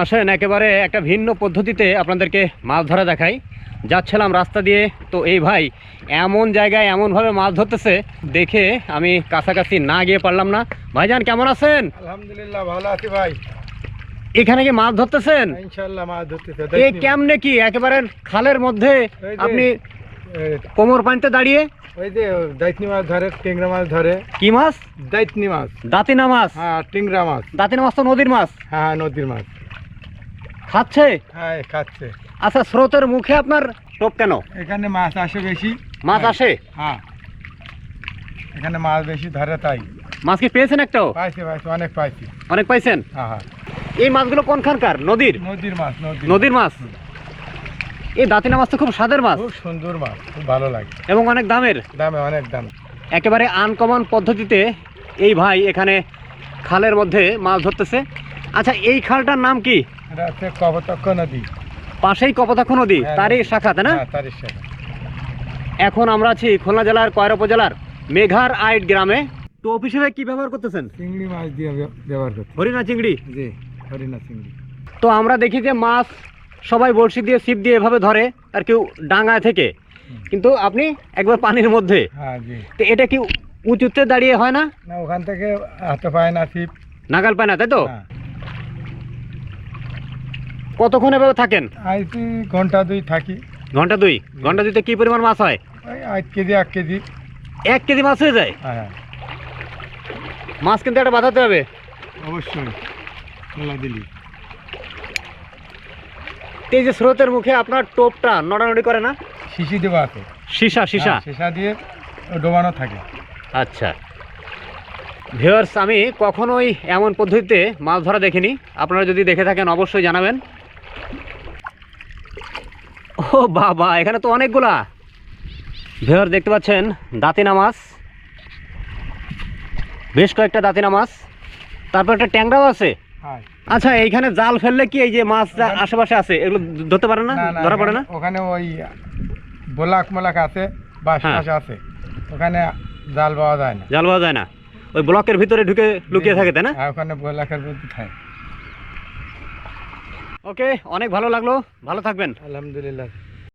আসেন একেবারে একটা ভিন্ন পদ্ধতিতে আপনাদেরকে মাছ ধরা দেখাই। যাচ্ছিলাম রাস্তা দিয়ে তো এই ভাই এমন জায়গায় এমনভাবে মাছ ধরতেছে দেখে আমি কাছাকাছি না গিয়ে পারলাম না। ভাইজান কেমন আছেন? আলহামদুলিল্লাহ ভালো আছি ভাই। এখানে কি মাছ ধরতেছেন? ইনশাল্লাহ মাছ ধরতেছে এই কেমনে কি একেবারে খালের মধ্যে আপনি কোমর পানিতে দাঁড়িয়ে? ওই যে দাইতনি মাছ ধরে টিংরা মাছ ধরে। কি মাছ? দাইতনি মাছ। দাঁতিনা মাছ? হ্যাঁ টিংরা মাছ। দাঁতিনা মাছ তো নদীর মাছ? হ্যাঁ হ্যাঁ, নদীর মাছ। খাচ্ছে? হ্যাঁ খাচ্ছে। আচ্ছা স্রোতের মুখে আপনার টোপ কেন? এখানে মাছ আসে বেশি। মাছ আসে? হ্যাঁ। এখানে মাছ বেশি ধরে তাই। মাছ কি পেয়েছেন একটাও? পাইছি পাইছি অনেক পাইছি। অনেক পাইছেন? হ্যাঁ হ্যাঁ। এই মাছগুলো কোনখানকার? নদীর? নদীর মাছ নদীর। নদীর মাছ? এই দাঁতিনা মাছ তো খুব স্বাদের মাছ। খুব সুন্দর মাছ খুব ভালো লাগে। এবং অনেক দামের। দামে অনেক দাম। একেবারে আনকমন পদ্ধতিতে এই ভাই এখানে খালের মধ্যে মাছ ধরতেছে। আচ্ছা এই খালটার নাম কি? এটা হচ্ছে কবতক্ষ নদী। পাশেই কপোতাক্ষ নদী হ্যাঁ, তারই শাখা তাই না? হ্যাঁ এখন আমরা আছি খুলনা জেলার কয়রা উপজেলার মেঘার আইট গ্রামে। টোপ হিসেবে কি ব্যবহার করতেছেন? চিংড়ি মাছ দিয়ে ব্যবহার করতে হরিণা চিংড়ি? জি হরিণা চিংড়ি। তো আমরা দেখি যে মাছ সবাই বড়শি দিয়ে ছিপ দিয়ে এভাবে ধরে আর কেউ ডাঙায় থেকে। কিন্তু আপনি একবার পানির মধ্যে। হ্যাঁ জি। তো এটা কি উঁচুতে দাঁড়িয়ে হয় না? না ওখান থেকে হাতে পায় না ছিপ। নাগাল পায় না তাই তো? হ্যাঁ। কতক্ষণ এভাবে থাকেন? আইসি ঘণ্টা দুই থাকি। ঘণ্টা দুই? ঘণ্টা দুইতে কি পরিমাণ মাছ হয়? ওই আট কেজি এক কেজি। এক কেজি মাছ হয়ে যায়? হ্যাঁ হ্যাঁ। মাছ কিন্তু একটা বাঁধাতে হবে। অবশ্যই। দিলি। এই যে স্রোতের মুখে আপনার টোপটা নড়ানড়ি করে না? শিশি দেওয়া আছে। সীসা সীসা। হ্যাঁ, সীসা দিয়ে ডোবানো থাকে। আচ্ছা। ভিউয়ার্স আমি কখনোই এমন পদ্ধতিতে মাছ ধরা দেখিনি। আপনারা যদি দেখে থাকেন অবশ্যই জানাবেন। ও বাবা এখানে তো অনেকগুলা। ভিউয়ার দেখতে পাচ্ছেন দাঁতিনা মাছ বেশ কয়েকটা দাঁতিনা মাছ তারপর একটা ট্যাংরাও আছে। হ্যাঁ। আচ্ছা এইখানে জাল ফেললে কি এই যে মাছ আশেপাশে আছে এগুলো ধরতে পারে না? ধরা পড়ে না? ওখানে- ওই বোলাক মোলাক আছে বাস হ্যাঁ। আছে। ওখানে জাল পাওয়া যায় না। জাল পাওয়া যায় না। ওই ব্লকের ভিতরে ঢুকে লুকিয়ে থাকে তাই না? হ্যাঁ, ওখানে বোলাকের মধ্যে থাকে। ওকে অনেক ভালো লাগল। ভালো থাকবেন। আলহামদুলিল্লাহ।